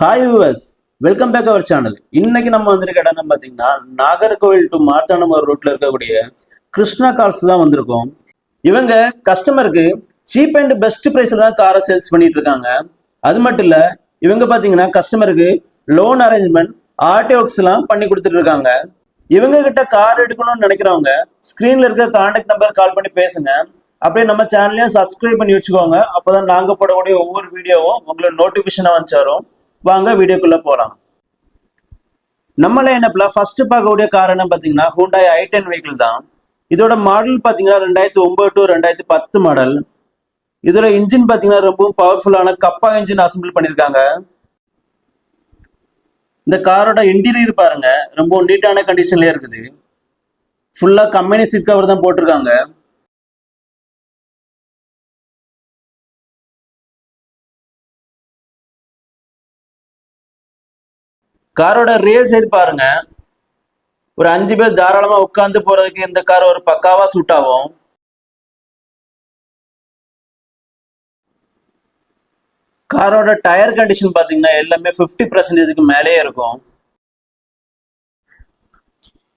Hi viewers welcome back our channel இன்னைக்கு நம்ம வந்திருக்க இடம் பார்த்தீங்கன்னா நாகர்கோவில் டு மார்த்தாண்டமர் ரூட்ல இருக்கக்கூடிய கிருஷ்ணா கார்ஸ் தான் வந்திருக்கோம். இவங்க கஸ்டமருக்கு சீப் அண்ட் பெஸ்ட் பிரைஸ்ல தான் காரை சேல்ஸ் பண்ணிட்டு இருக்காங்க. அது மட்டும் இல்ல இவங்க பாத்தீங்கன்னா கஸ்டமருக்கு லோன் அரேஞ்ச்மெண்ட் ஆர்டி ஒர்க்ஸ் எல்லாம் பண்ணி கொடுத்துட்டு இருக்காங்க. இவங்க கிட்ட கார் எடுக்கணும்னு நினைக்கிறவங்க ஸ்கிரீன்ல இருக்க கான்டாக்ட் நம்பர் கால் பண்ணி பேசுங்க. அப்படியே நம்ம சேனலையும் சப்ஸ்கிரைப் பண்ணி வச்சுக்கோங்க. அப்பதான் நாங்க போடக்கூடிய ஒவ்வொரு வீடியோவும் உங்களுக்கு நோட்டிபிகேஷனா வந்து சேரும். வாங்க வீடியோக்குள்ள போலாம். நம்மளே லைனப்ல ஃபர்ஸ்ட் பார்க்கக்கூடிய கார் என்ன பாத்தீங்கன்னா ஹூண்டாய் ஐ டென் வெஹிக்கிள் தான். இதோட மாடல் பாத்தீங்கன்னா ரெண்டாயிரத்தி ஒன்பது டு ரெண்டாயிரத்தி பத்து மாடல் இதோட இன்ஜின் பாத்தீங்கன்னா ரொம்பவும் பவர்ஃபுல்லான கப்பா இன்ஜின் அசம்பிள் பண்ணிருக்காங்க இந்த காரோட இன்டீரியர் பாருங்க ரொம்ப நீட்டான கண்டிஷன்ல இருக்குது. ஃபுல்லா கம்பெனி சீட் கவர் தான் போட்டிருக்காங்க. காரோட ரேஸ் பாருங்க. ஒரு அஞ்சு பேர் தாராளமா உட்காந்து போறதுக்கு இந்த கார் ஒரு பக்காவா சூட் ஆகும். காரோட டயர் கண்டிஷன் பாத்தீங்கன்னா எல்லாமே 50% பர்சன்டேஜுக்கு மேலேயே இருக்கும்.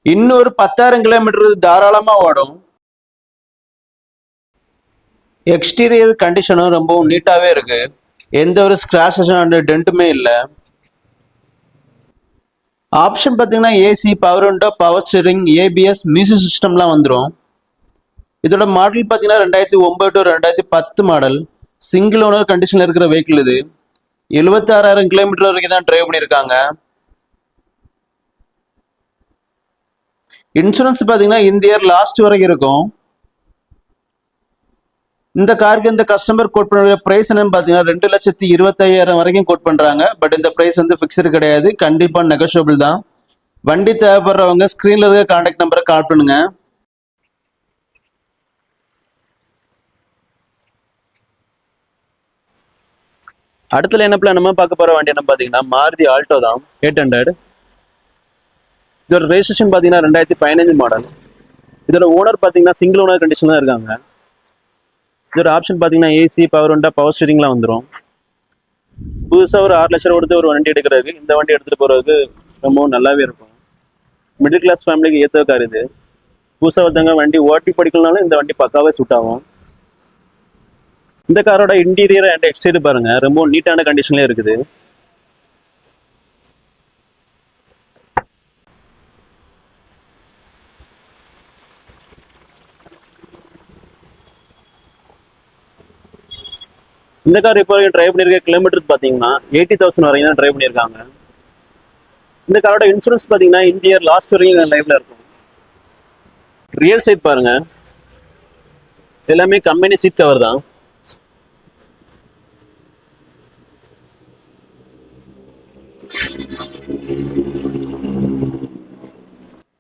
இன்னொரு பத்தாயிரம் கிலோமீட்டர் தாராளமா ஓடும். எக்ஸ்டீரியர் கண்டிஷனும் ரொம்பவும் நீட்டாவே இருக்கு. எந்த ஒரு ஸ்கிராச்சஸ் அண்ட் டென்ட்டுமே இல்லை. ஆப்ஷன் பார்த்தீங்கன்னா AC power window power steering ABS music சிஸ்டம்லாம் வந்துடும் இதோட மாடல் பார்த்தீங்கன்னா ரெண்டாயிரத்தி ஒம்பது டு ரெண்டாயிரத்தி பத்து மாடல் சிங்கிள் ஓனர் கண்டிஷனில் இருக்கிற வெஹிக்கிள் இது. எழுபத்தாறாயிரம் கிலோமீட்டர் வரைக்கும் தான் டிரைவ் பண்ணியிருக்காங்க இன்சூரன்ஸ் பார்த்தீங்கன்னா இந்த இயர் லாஸ்ட் வரைக்கும் இருக்கும். இந்த காருக்கு இந்த கஸ்டமர் கோட் பண்ணுற பிரைஸ் என்னன்னு பார்த்தீங்கன்னா ரெண்டு லட்சத்தி இருபத்தையாயிரம் வரைக்கும் கோட் பண்றாங்க. பட் இந்த பிரைஸ் வந்து ஃபிக்ஸ்டு கிடையாது. கண்டிப்பா நெகோஷியபிள் தான். வண்டி தேவைப்படுறவங்க ஸ்க்ரீன்ல இருக்க கான்டாக்ட் நம்பரை கால் பண்ணுங்க. அடுத்த என்ன நம்ம பார்க்க போற வண்டி என்ன பாத்தீங்கன்னா மாருதி ஆல்டோ தான். எயிட் ஹண்ட்ரட் இதோட ரெஜிஸ்ட்ரேஷன் பாத்தீங்கன்னா ரெண்டாயிரத்தி பதினஞ்சு மாடல் இதோட ஓனர் பாத்தீங்கன்னா சிங்கிள் ஓனர் கண்டிஷன் தான் இருக்காங்க. இதோட ஆப்ஷன் பார்த்தீங்கன்னா ஏசி பவர் வண்டா பவர் ஸ்டீரிங்லாம் வந்துடும் புதுசாக ஒரு ஆறு லட்சம் கொடுத்து ஒரு வண்டி எடுக்கிறதுக்கு இந்த வண்டி எடுத்துகிட்டு போகிறதுக்கு ரொம்பவும் நல்லாவே இருக்கும். மிடில் கிளாஸ் ஃபேமிலிக்கு ஏற்ற கார் இது. புதுசாக ஒருத்தவங்க வண்டி ஓட்டி படிக்கலனாலும் இந்த வண்டி பக்காவே சூட் ஆகும். இந்த காரோட இன்டீரியர் அண்ட் எக்ஸ்டீரியர் பாருங்க. ரொம்ப நீட்டான கண்டிஷன்லேயே இருக்குது. இந்த கார் இப்போ வரைக்கும் டிரைவ் பண்ணியிருக்க கிலோமீட்டர் பார்த்தீங்கன்னா எயிட்டி தௌசண்ட் வரைக்கும் தான் டிரைவ் பண்ணியிருக்காங்க இந்த காரோட இன்சூரன்ஸ் பார்த்தீங்கன்னா இந்தியர் லாஸ்ட் வரைக்கும் லைவ்ல இருக்கும். ரியல் சைட் பாருங்க. எல்லாமே கம்பெனி சீட் கவர் தான்.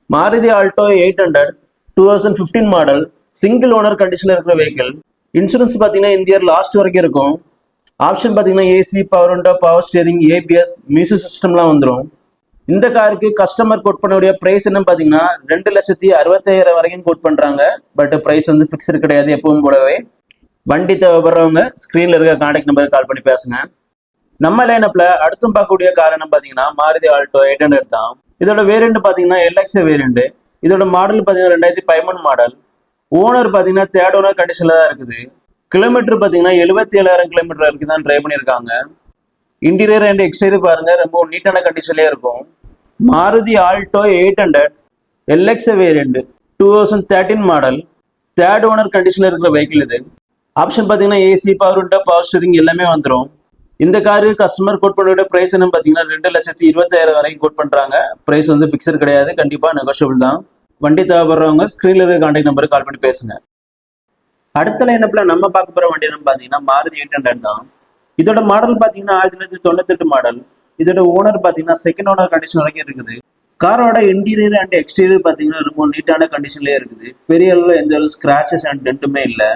Maruti Alto eight hundred two thousand fifteen model single owner கண்டிஷனில் இருக்கிற வெஹிக்கிள் இன்சூரன்ஸ் பார்த்தீங்கன்னா இந்த இயர் லாஸ்ட் வரைக்கும் இருக்கும். ஆப்ஷன் பார்த்தீங்கன்னா AC power window power steering ABS music சிஸ்டம்லாம் வந்துடும் இந்த காருக்கு கஸ்டமர் கோட் பண்ணக்கூடிய ப்ரைஸ் என்ன பார்த்தீங்கன்னா ரெண்டு லட்சத்தி அறுபத்தாயிரம் வரைக்கும் கோட் பண்ணுறாங்க பட் ப்ரைஸ் வந்து ஃபிக்ஸ்டு கிடையாது எப்பவும் போலவே. வண்டி தேவைப்படுறவங்க ஸ்க்ரீனில் இருக்க கான்டாக்ட் நம்பருக்கு கால் பண்ணி பேசுங்க. நம்ம லைனப்பில் அடுத்தும் பார்க்கக்கூடிய கார் என்ன பார்த்தீங்கன்னா மாருதி ஆல்டோ எயிட் ஹண்ட்ரட் தான். இதோட வேரியண்ட் பார்த்தீங்கன்னா எல்எக்ஸ் வேரியண்ட் இதோட மாடல் பார்த்தீங்கன்னா ரெண்டாயிரத்தி பதிமூணு மாடல் ஓனர் பார்த்தீங்கன்னா தேர்ட் ஓனர் கண்டிஷனில் தான் இருக்குது. கிலோமீட்டர் பார்த்தீங்கன்னா எழுபத்தி ஏழாயிரம் கிலோமீட்டர் வரைக்கும் தான் ட்ரை பண்ணியிருக்காங்க. இன்டீரியர் அண்ட் எக்ஸ்டீரியர் பாருங்க ரொம்ப நீட்டான கண்டிஷன்லேயே இருக்கும். Maruti Alto eight hundred LX variant two thousand thirteen model third owner கண்டிஷனில் இருக்கிற வெஹிக்கிள் இது. ஆப்ஷன் பார்த்தீங்கன்னா AC power window power steering எல்லாமே வந்துடும் இந்த காரு கஸ்டமர் கோட் பண்ணோட பிரைஸ் என்ன பார்த்தீங்கன்னா ரெண்டு லட்சத்தி இருபத்தாயிரம் வரைக்கும் கோட் பண்ணுறாங்க ப்ரைஸ் வந்து ஃபிக்ஸட் கிடையாது கண்டிப்பாக நெகோஷியபிள் தான். வண்டி தேவைப்படுறவங்க ஸ்க்ரீனில் இருக்க கான்டாக்ட் நம்பருக்கு கால் பண்ணி பேசுங்க. அடுத்த லைனப்பில் நம்ம பார்க்க போகிற வண்டி என்னன்னு பார்த்தீங்கன்னா மாருதி எயிட் ஹண்ட்ரட் தான். இதோட மாடல் பார்த்தீங்கன்னா ஆயிரத்தி தொள்ளாயிரத்தி தொண்ணூத்தெட்டு மாடல் இதோட ஓனர் பார்த்தீங்கன்னா செகண்ட் ஓனர் கண்டிஷன் வரைக்கும் இருக்குது. காரோட இன்டீரியர் அண்ட் எக்ஸ்டீரியர் பார்த்தீங்கன்னா ரொம்ப நீட்டான கண்டிஷன்லேயே இருக்குது. பெரிய அளவில் எந்த ஒரு ஸ்கிராச்சஸ் அண்ட் டென்ட்டுமே இல்லை.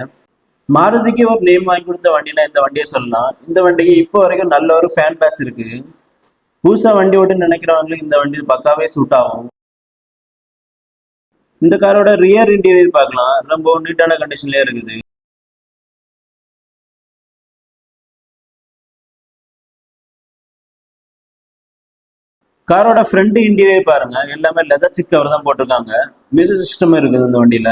மாருதிக்கு ஒரு நேம் வாங்கி கொடுத்த வண்டினா இந்த வண்டியை சொல்லலாம். இந்த வண்டிக்கு இப்போ வரைக்கும் நல்ல ஒரு ஃபேன் பேஸ் இருக்கு. புதுசா வண்டி ஓட்டுன்னு நினைக்கிறவங்களுக்கு இந்த வண்டி பக்காவே சூட் ஆகும். இந்த காரோட ரியர் இன்டீரியர் பார்க்கலாம். ரொம்ப நீட்டான கண்டிஷன்லயே இருக்குது. காரோட ஃப்ரண்ட் இன்டீரியர் பாருங்க. எல்லாமே லெதர் சிக் கவர் தான் போட்டிருக்காங்க. மியூசிக் சிஸ்டம் இருக்குது இந்த வண்டியில.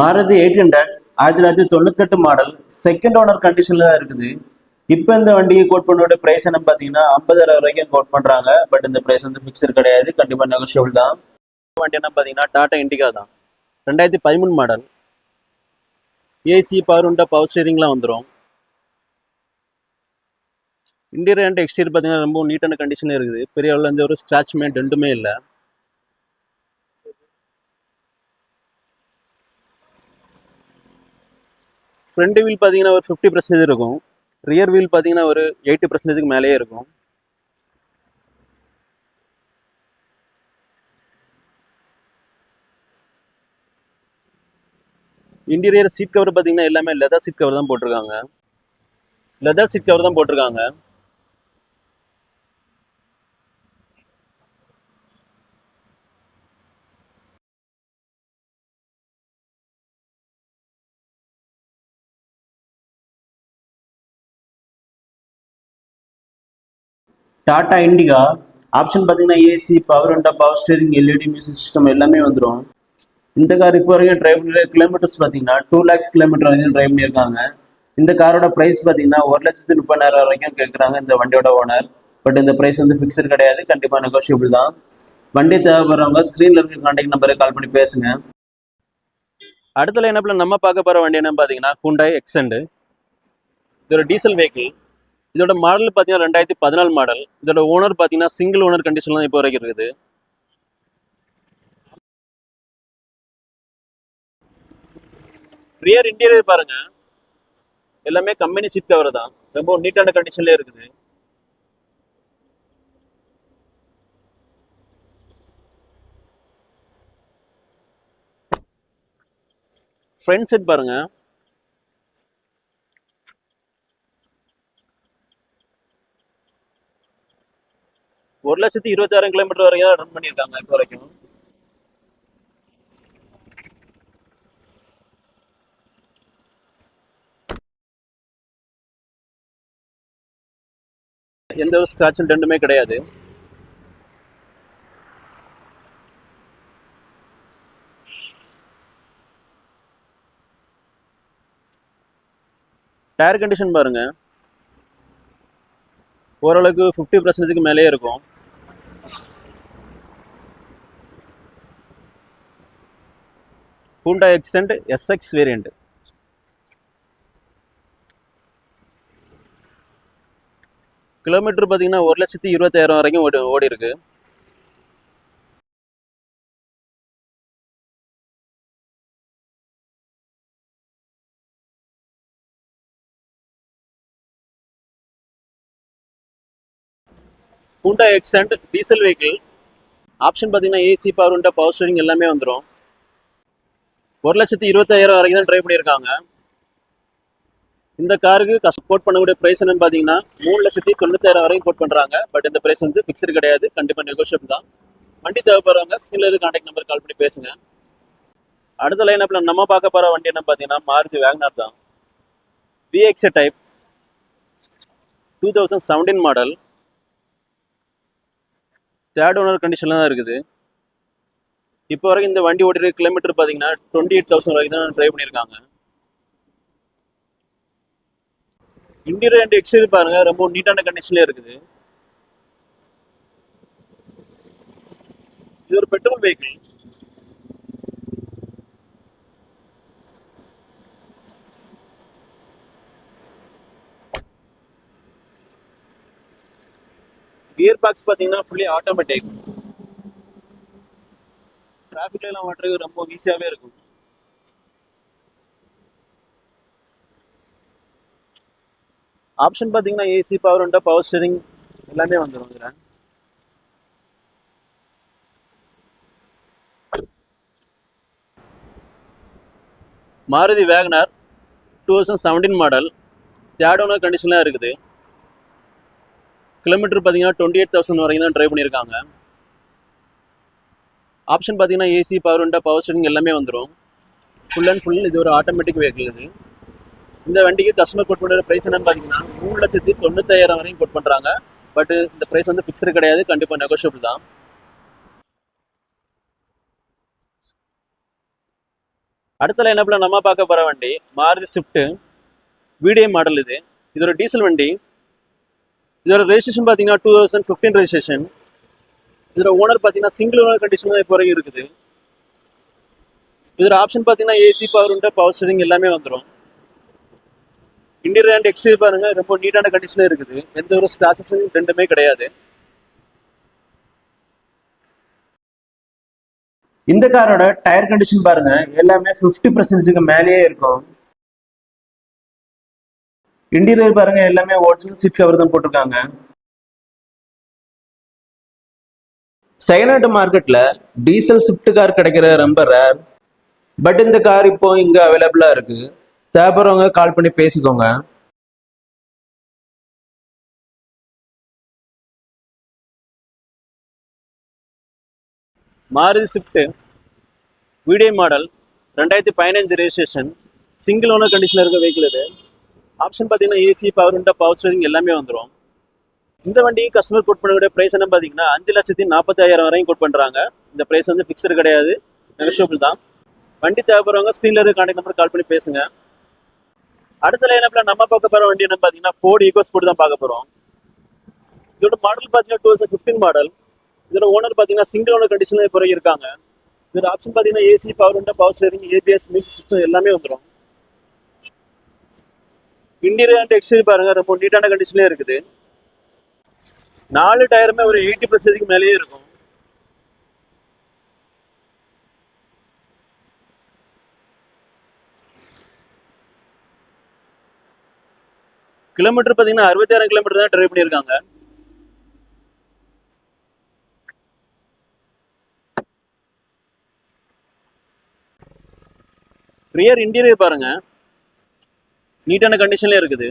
மாருதி எயிட் ஹண்ட்ரட் ஆயிரத்தி தொள்ளாயிரத்தி தொண்ணூத்தெட்டு மாடல் செகண்ட் ஓனர் கண்டிஷன்ல தான் இருக்குது. இப்போ இந்த வண்டியை கோட் பண்ணோட பிரைஸ் என்ன பார்த்தீங்கன்னா ஐம்பதாயிரம் வரைக்கும் கோட் பண்றாங்க. பட் இந்த பிரைஸ் வந்து ஃபிக்ஸர் கிடையாது. கண்டிப்பா நெகோஷியபிள் தான். வண்டி என்ன பார்த்தீங்கன்னா டாடா இண்டிகா தான். ரெண்டாயிரத்தி பதிமூணு model AC power window power ஸ்டீரிங்லாம் வந்துடும் இன்டீரியர் அண்ட் எக்ஸ்டீரியர் பார்த்தீங்கன்னா ரொம்ப நீட்டான கண்டிஷன் இருக்குது. பெரிய அளவில் எந்த ஒரு ஸ்க்ராட்ச் டெண்டுமே ரெண்டுமே இல்லை. ஃப்ரண்ட் வீல் பார்த்தீங்கன்னா ஒரு ஃபிஃப்டி பர்சன்டேஜ் இருக்கும். ரியர் வீல் பார்த்தீங்கன்னா ஒரு எயிட்டி பர்சன்டேஜ்க்கு மேலேயே இருக்கும். இன்டீரியர் சீட் கவர் பார்த்தீங்கன்னா எல்லாமே லெதர் சீட் கவர் தான் போட்டிருக்காங்க. லெதர் சீட் கவர் தான் போட்டிருக்காங்க. டாடா இண்டிகா ஆப்ஷன் பார்த்தீங்கன்னா ஏசி பவர் அண்டா power steering LED music system எல்லாமே வந்துடும் இந்த கார் இப்போ வரைக்கும் டிரைவ் பண்ணி கிலோமீட்டர்ஸ் பார்த்தீங்கன்னா டூ லேக்ஸ் கிலோமீட்டர் வரைக்கும் டிரைவ் பண்ணியிருக்காங்க இந்த காரோட ப்ரைஸ் பார்த்தீங்கன்னா ஒரு லட்சத்து முப்பதாயிரம் வரைக்கும் கேட்குறாங்க இந்த வண்டியோட ஓனர் பட் இந்த ப்ரைஸ் வந்து ஃபிக்ஸட் கிடையாது கண்டிப்பாக நெகோஷியபிள் தான். வண்டி தேவைப்படுறவங்க ஸ்க்ரீனில் இருக்க கான்டாக்ட் நம்பருக்கு கால் பண்ணி பேசுங்க. அடுத்த லைனப்பில் நம்ம பார்க்க போகிற வண்டி என்னன்னு பார்த்தீங்கன்னா குண்டாய் எக்ஸண்டு இது ஒரு டீசல் வெஹிக்கிள் இதோட மாடல் பார்த்தீங்கன்னா ரெண்டாயிரத்தி பதினாலு மாடல் இதோட ஓனர் பார்த்தீங்கன்னா சிங்கிள் ஓனர் கண்டிஷன் தான் இப்போ வரைக்கும் இருக்குது. ரியர் இன்டீரியர் பாருங்க. எல்லாமே கம்பெனி சீட் கவர் தான். ரொம்ப நீட்டான கண்டிஷன்லேயே இருக்குது. ஃப்ரண்ட் செட் பாருங்கள் ஒரு லட்சத்தி இருபத்தாயிரம் கிலோமீட்டர் வரைக்கும் தான் ரன் பண்ணியிருக்காங்க இப்போ வரைக்கும். எந்த ஒரு ஸ்கிராட்சும் ரெண்டுமே கிடையாது. டயர் கண்டிஷன் பாருங்க. ஓரளவுக்கு ஃபிஃப்டி பர்சன்டேஜுக்கு மேலேயே இருக்கும். Hyundai Xcent SX variant kilometre பார்த்தீங்கன்னா ஒரு லட்சத்தி இருபத்தாயிரம் வரைக்கும் ஓடி ஓடி இருக்கு Hyundai Xcent diesel vehicle option பார்த்தீங்கன்னா ஏசி பவர் உண்டா பவர் ஸ்டீரிங் எல்லாமே வந்துடும் ஒரு லட்சத்தி இருபத்தாயிரம் வரைக்கும் தான் ட்ரை பண்ணியிருக்காங்க. இந்த காருக்கு கஷ்ட கோட் பண்ணக்கூடிய ப்ரைஸ் என்னன்னு பார்த்தீங்கன்னா மூணு லட்சத்தி தொண்ணூத்தாயிரம் வரைக்கும் கோட் பண்ணுறாங்க பட் இந்த ப்ரைஸ் வந்து ஃபிக்ஸ்டு கிடையாது. கண்டிப்பாக நெகோஷியபிள் தான். வண்டி தேவைப்படுறவங்க ஸ்கில் கான்டாக்ட் நம்பர் கால் பண்ணி பேசுங்க. அடுத்த லைன் லைனப்பில் நம்ம பார்க்க போகிற வண்டி என்ன பார்த்தீங்கன்னா மாருதி வேக்னார் தான். VXI type two thousand seventeen model third owner கண்டிஷனில் தான் இருக்குது. இப்போ வரைக்கும் இந்த வண்டி ஓடிற கிலோமீட்டர் பார்த்தீங்கன்னா டுவெண்ட்டி எயிட் தௌசண்ட் வரைக்கும் தான் ட்ரைவ் பண்ணியிருக்காங்க. இன்டீரியர் அண்ட் எக்ஸ்டீரியர் பாருங்க ரொம்ப நீட்டான கண்டிஷன்ல இருக்குது. இது ஒரு பெட்ரோல் வெஹிக்கிள் கியர் பாக்ஸ் பார்த்தீங்கன்னா ஃபுல்லி ஆட்டோமேட்டிக் டிராஃபிக்ல எல்லாம் ஓட்டுறது ரொம்ப ஈஸியாகவே இருக்கும். ஆப்ஷன் பார்த்தீங்கன்னா ஏசி பவர் உண்டா பவர் ஸ்டேரிங் எல்லாமே வந்துடும் இதில். Maruti WagonR two thousand seventeen model third owner கண்டிஷன்லாம் இருக்குது. கிலோமீட்டர் பார்த்தீங்கன்னா டுவெண்ட்டி எயிட் தௌசண்ட் வரைக்கும் தான் ட்ரைவ் பண்ணியிருக்காங்க. ஆப்ஷன் பார்த்தீங்கன்னா ஏசி பவர் உண்டா பவர் ஸ்டேரிங் எல்லாமே வந்துடும் ஃபுல் அண்ட் ஃபுல் இது ஒரு ஆட்டோமேட்டிக் வெஹிக்கிள் இது. இந்த வண்டிக்கு கஸ்டமர் கோட் பண்ணுற ப்ரைஸ் என்னன்னு பார்த்தீங்கன்னா மூணு லட்சத்தி தொண்ணூத்தாயிரம் வரையும் கோட் பண்ணுறாங்க பட் இந்த ப்ரைஸ் வந்து ஃபிக்ஸ்டு கிடையாது கண்டிப்பாக நெகோஷியபிள் தான். அடுத்த லைனப்பில் நம்ம பார்க்க போகிற வண்டி மாருதி ஸ்விஃப்ட்டு விடிஐ மாடல் இது. இது ஒரு டீசல் வண்டி. இதோட ரெஜிஸ்ட்ரேஷன் பார்த்தீங்கன்னா டூ தௌசண்ட் ஃபிஃப்டீன் ரெஜிஸ்ட்ரேஷன் இதோட ஓனர் பார்த்தீங்கன்னா சிங்கிள் ஓனர் கண்டிஷன் தான் இப்போ வரைக்கும் இருக்குது. இதோட ஆப்ஷன் பார்த்தீங்கன்னா ஏசி பவர் உண்டு பவர் ஸ்டீரிங் எல்லாமே வந்துடும் இன்டீரியர் அண்ட் எக்ஸ்டீரியர் பாருங்க ரொம்ப நீட்டான கண்டிஷனில் இருக்குது. எந்த ஒரு ஸ்கிராச்சஸும் ரெண்டுமே கிடையாது. இந்த காரோட டயர் கண்டிஷன் பாருங்க எல்லாமே 50% பர்சன்டேஜுக்கு மேலேயே இருக்கும். இன்டீரியர் பாருங்க எல்லாமே ஒரிஜினல் சீட் கவர் தான் போட்டிருக்காங்க. செகண்ட் மார்க்கெட்டில் டீசல் ஸ்விஃப்ட் கார் கிடைக்கிற ரொம்ப ரேர் பட் இந்த கார் இப்போ இங்கே அவைலபிளாக இருக்குது தேவைப்படுறவங்க கால் பண்ணி பேசிக்கோங்க. மாருதி ஸ்விஃப்ட் வீடியோ மாடல் ரெண்டாயிரத்தி பதினஞ்சு ரெஜிஸ்ட்ரேஷன் சிங்கிள் ஓனர் கண்டிஷனில் இருக்க வெஹிக்கிள் இது. ஆப்ஷன் பார்த்தீங்கன்னா AC power window power steering எல்லாமே வந்துடும் இந்த வண்டி கஸ்டமர் கோட் பண்ணக்கூடிய ப்ரைஸ் என்ன பார்த்தீங்கன்னா அஞ்சு லட்சத்தி நாற்பத்தி ஆயிரம் வரையும் கோட் பண்ணுறாங்க இந்த ப்ரைஸ் வந்து ஃபிக்ஸ்டு கிடையாது. நெகஷியபிள் தான். வண்டி தேவைப்படுறவங்க ஸ்க்ரீனில் இருக்க கான்டாக்ட் நம்பர் கால் பண்ணி பேசுங்க. அடுத்த லைனப்பில் நம்ம பார்க்க போகிற வண்டி என்ன பார்த்தீங்கன்னா ஃபோர்டு ஈகோ ஸ்போர்ட் தான் பார்க்க போகிறோம் இதோட மாடல் பார்த்தீங்கன்னா டூ தௌசண்ட் ஃபிஃப்டீன் மாடல் இதோட ஓனர் பார்த்தீங்கன்னா சிங்கிள் ஓனர் கண்டிஷனில் இப்போ இருக்காங்க. இதோட ஆப்ஷன் பார்த்தீங்கன்னா ஏசி பவர் உண்டா power steering ABS music system எல்லாமே வந்துடும் இன்டீரியர் அண்ட் எக்ஸ்டீரியர் பாருங்க ரொம்ப நீட்டான கண்டிஷன்லேயே இருக்குது. நாலு டயருமே ஒரு எயிட்டி பர்சன்டேஜ்க்கு மேலேயே இருக்கும். கிலோமீட்டர் பார்த்தீங்கன்னா அறுபத்தாயிரம் கிலோமீட்டர் தான் ட்ரைவ் பண்ணியிருக்காங்க. ரியர் இன்டீரியர் பாருங்க. நீட்டான கண்டிஷன்லேயே இருக்குது.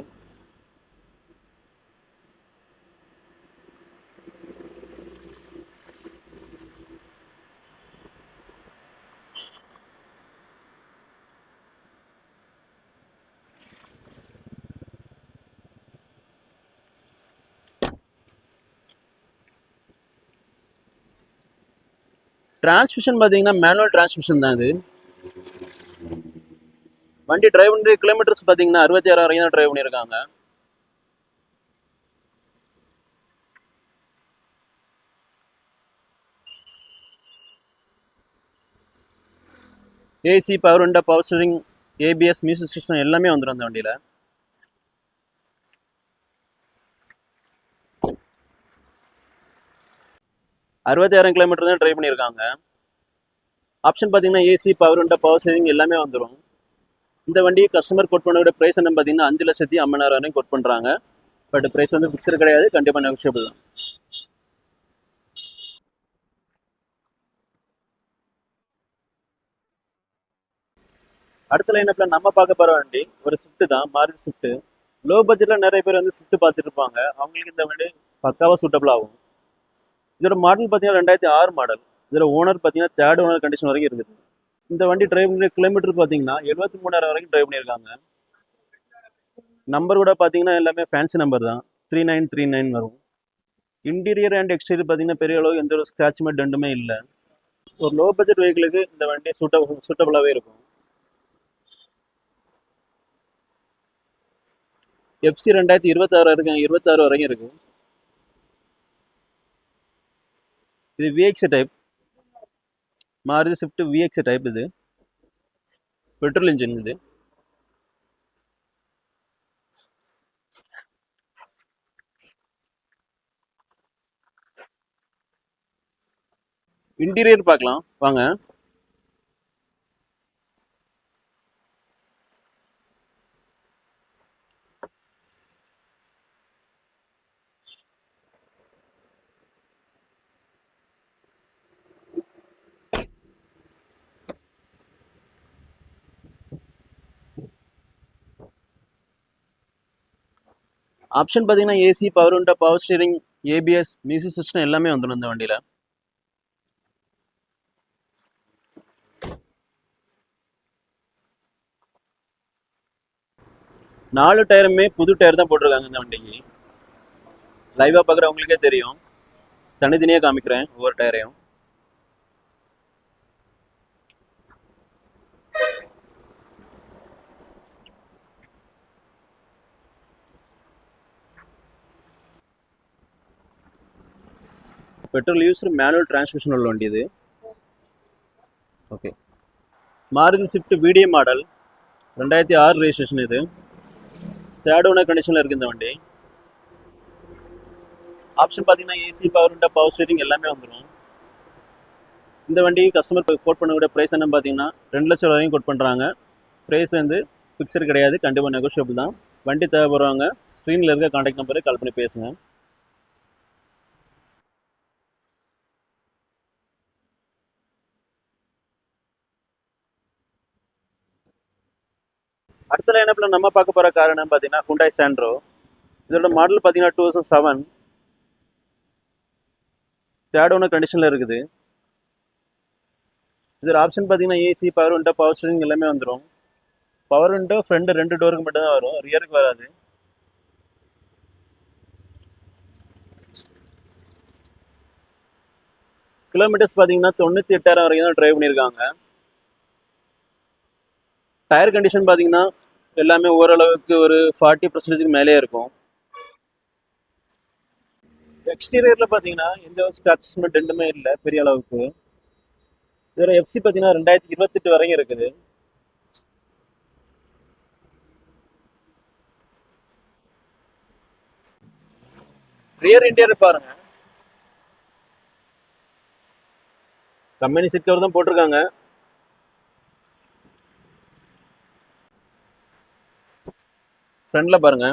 டிரான்ஸ்மிஷன் பார்த்தீங்கன்னா மேனுவல் டிரான்ஸ்மிஷன் தான் இது. வண்டி டிரைவ் பண்ணி கிலோமீட்டர்ஸ் பார்த்தீங்கன்னா அறுபத்தி ஆறு வரைக்கும் தான் டிரைவ் பண்ணியிருக்காங்க AC power window power steering ABS music system எல்லாமே வந்துடும் அந்த வண்டியில். அறுபத்தாயிரம் கிலோமீட்டர் தான் ட்ரை பண்ணியிருக்காங்க. ஆப்ஷன் பார்த்தீங்கன்னா ஏசி பவர் உண்டா பவர் சேவிங் எல்லாமே வந்துடும் இந்த வண்டி கஸ்டமர் கோட் பண்ணோட ப்ரைஸ் என்ன பார்த்தீங்கன்னா அஞ்சு லட்சத்தி ஐம்பதாயிரம் வரைக்கும் கோட் பண்ணுறாங்க பட் ப்ரைஸ் வந்து ஃபிக்ஸட் கிடையாது கண்டிப்பாக நெகோஷியபிள் தான். அடுத்த லைனப்பில் நம்ம பார்க்க போகிற வண்டி ஒரு ஸ்விஃப்ட் தான் மாறுதி ஸ்விஃப்ட் லோ பட்ஜெட்டில் நிறைய பேர் வந்து ஸ்விஃப்ட் பார்த்துட்டு இருப்பாங்க. அவங்களுக்கு இந்த வண்டி பக்காவாக சூட்டபிள் ஆகும். இதோட மாடல் பார்த்தீங்கன்னா ரெண்டாயிரத்தி ஆறு மாடல் இதில் ஓனர் பார்த்தீங்கன்னா தேர்ட் ஓனர் கண்டிஷன் வரைக்கும் இருக்குது. இந்த வண்டி டிரைவ் பண்ணி கிலோமீட்டர் பார்த்தீங்கன்னா எழுபத்தி மூணாயிரம் வரைக்கும் டிரைவ் பண்ணியிருக்காங்க. நம்பர் கூட பார்த்தீங்கன்னா எல்லாமே ஃபேன்சி நம்பர் தான். த்ரீ நைன் த்ரீ நைன் வரும். இன்டீரியர் அண்ட் எக்ஸ்டீரியர் பார்த்தீங்கன்னா பெரிய அளவு எந்த ஒரு ஸ்க்ராட்சுமே டண்டுமே இல்லை. ஒரு லோ பட்ஜெட் வெஹிக்கிளுக்கு இந்த வண்டி சூட்டபுள் சூட்டபுளாகவே இருக்கும். எஃப்சி ரெண்டாயிரத்தி இருபத்தாறு இருக்கு இருபத்தாறு வரைக்கும் இருக்கும். இது VX type Maruti Swift VX type இது. பெட்ரோல் இன்ஜின் இது. இன்டீரியர் பார்க்கலாம். வாங்க. ஆப்ஷன் பார்த்தீங்கன்னா ஏசி பவர் உண்டா power steering ABS music system எல்லாமே வந்துடும் இந்த வண்டியில். நாலு டயருமே புது டயர் தான் போட்டிருக்காங்க இந்த வண்டிக்கு. லைவாக பார்க்குறவங்களுக்கே தெரியும். தனித்தனியாக காமிக்கிறேன் ஒவ்வொரு டயரையும். பெட்ரோல் யூஸ் மேனுவல் டிரான்ஸ்மிஷன் உள்ள வண்டி இது. Okay Maruti Swift VDI model ரெண்டாயிரத்தி ஆறு ரெஜிஸ்ட்ரேஷன் இது. தேர்ட் ஓனர் கண்டிஷனில் இருக்குது இந்த வண்டி. ஆப்ஷன் பார்த்தீங்கன்னா AC power window power steering எல்லாமே வந்துடும் இந்த வண்டி கஸ்டமர் கோட் பண்ணக்கூடிய ப்ரைஸ் என்ன பார்த்தீங்கன்னா ரெண்டு லட்சம் வரையும் கோட் பண்ணுறாங்க ப்ரைஸ் வந்து ஃபிக்ஸர் கிடையாது கண்டிப்பாக நெகோஷியபிள் தான். வண்டி தேவைப்படுறவங்க ஸ்க்ரீனில் இருக்க காண்டாக்ட் நம்பரை கால் பண்ணி பேசுங்கள் அடுத்த லைனப்பில் நம்ம பார்க்க போகிற கார் என்னன்னு பார்த்தீங்கன்னா குண்டாய் சாண்ட்ரோ இதோட மாடல் பார்த்தீங்கன்னா two thousand seven third owner கண்டிஷனில் இருக்குது. இதோட ஆப்ஷன் பார்த்தீங்கன்னா AC power window power steering எல்லாமே வந்துடும் பவர் விண்டோ ஃப்ரண்ட் ரெண்டு டோருக்கு மட்டும் தான் வரும். ரியருக்கு வராது. கிலோமீட்டர்ஸ் பார்த்தீங்கன்னா தொண்ணூற்றி எட்டாயிரம் வரைக்கும் தான் ட்ரைவ் பண்ணியிருக்காங்க. டயர் கண்டிஷன் பார்த்தீங்கன்னா எல்லாமே ஓரளவுக்கு ஒரு ஃபார்ட்டி பர்சன்டேஜ்க்கு மேலே இருக்கும். எக்ஸ்டீரியரில் பார்த்தீங்கன்னா எந்த ஒரு ஸ்க்ராச்சஸ்மெண்ட் ரெண்டுமே இல்லை பெரிய அளவுக்கு. இதோட எஃப்சி பார்த்தீங்கன்னா ரெண்டாயிரத்தி இருபத்தெட்டு வரையும் இருக்குது. ரியர் இன்டீரியர் பாருங்க. கம்பெனி சீட் கவர் தான் போட்டிருக்காங்க. ஃப்ரண்ட்ல பாருங்க.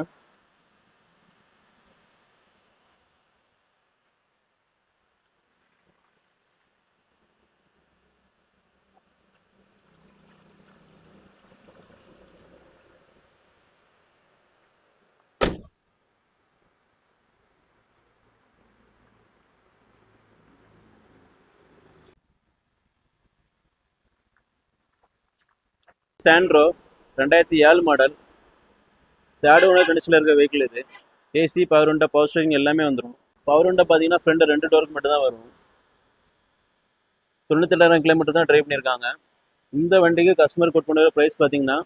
சாண்ட்ரோ ரெண்டாயிரத்தி ஏழு மாடல் தேர்ட் ஓனர் கண்டிஷனில் இருக்க வெஹிக்கிள் இது. AC power window power steering எல்லாமே வந்துடும் பவர் விண்டோ பார்த்தீங்கன்னா ஃப்ரெண்டு ரெண்டு டோருக்கு மட்டும் தான் வரும். தொண்ணூத்தெட்டாயிரம் கிலோமீட்டர் தான் ட்ரைவ் பண்ணியிருக்காங்க. இந்த வண்டிக்கு கஸ்டமர் கோட் பண்ணுற ப்ரைஸ் பார்த்தீங்கன்னா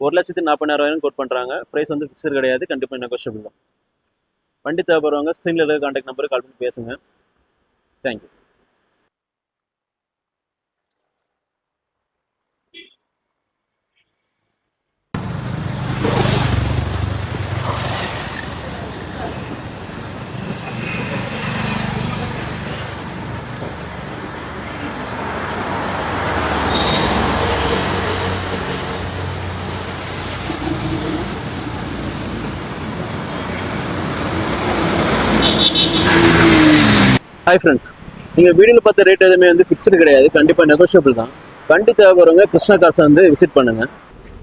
ஒரு லட்சத்தி நாற்பதாயிரம் கோட் பண்ணுறாங்க ப்ரைஸ் வந்து ஃபிக்ஸர் கிடையாது. கண்டிப்பாக நெகோஷியபிள் தான். வண்டி தேவைப்படுறவங்க ஸ்க்ரீனில் இருக்க கான்டாக்ட் நம்பருக்கு கால் பண்ணி பேசுங்க. தேங்க்யூ ஹாய் ஃப்ரெண்ட்ஸ் நீங்கள் வீடியோவில் பார்த்த ரேட் எதுவுமே வந்து ஃபிக்ஸ்டு கிடையாது. கண்டிப்பாக நெகோஷியபிள் தான். வண்டி தேவைப்படுறவங்க கிருஷ்ணா காசை வந்து விசிட் பண்ணுங்க.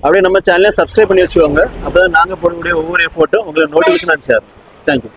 அப்படியே நம்ம சேனலை சப்ஸ்கிரைப் பண்ணி வச்சுக்கோங்க. அப்போ தான் நாங்கள் போடக்கூடிய ஒவ்வொரு ஃபோட்டோ உங்களுக்கு நோட்டிஃபிகேஷன் அனுப்பிச்சாரு தேங்க்யூ